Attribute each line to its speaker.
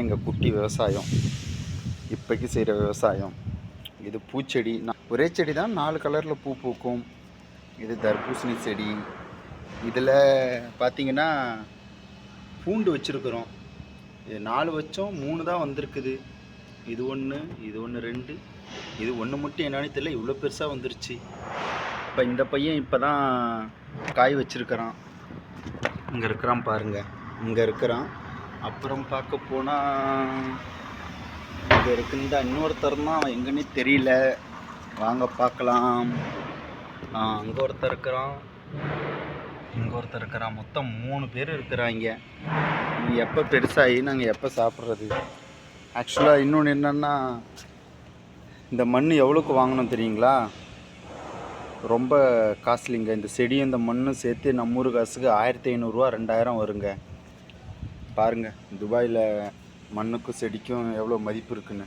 Speaker 1: இதுதான் எங்கள் குட்டி விவசாயம். இப்போக்கி செய்கிற விவசாயம். இது பூச்செடி. நான் ஒரே செடி தான் நாலு கலரில் பூ பூக்கும். இது தர்பூசணி செடி. இதில் பார்த்தீங்கன்னா பூண்டு வச்சுருக்குறோம். இது நாலு வச்சோம் மூணு தான் வந்திருக்குது. இது ஒன்று இது ஒன்று ரெண்டு. இது ஒன்று மட்டும் என்னன்னு தெரியல இவ்வளோ பெருசாக வந்துருச்சு. இப்போ இந்த பையன் இப்போ தான் காய் வச்சுருக்கிறான். இங்கே இருக்கிறான் பாருங்கள் இங்கே இருக்கிறான். அப்புறம் பார்க்க போனால் இங்கே இருக்கு இந்த இன்னொருத்தர் தான் அவன் எங்கன்னே தெரியல. வாங்க பார்க்கலாம். அங்கே ஒருத்தர் இருக்கிறான். இங்கே ஒருத்தர் இருக்கிறான். மொத்தம் மூணு பேர் இருக்கிறாங்க. எப்போ பெருசாகி நாங்கள் எப்போ சாப்பிட்றது? ஆக்சுவலாக இன்னொன்று என்னென்னா இந்த மண் எவ்வளோக்கு வாங்கணும் தெரியுங்களா? ரொம்ப காஸ்ட்லிங்க. இந்த செடியும் இந்த மண்ணும் சேர்த்து நம்ம ஊர் காசுக்கு ஆயிரத்தி ஐநூறுரூவா ரெண்டாயிரம் வருங்க. பாருங்கள் துபாயில் மண்ணுக்கும் செடிக்கும் எவ்வளோ மதிப்பு இருக்குன்னு.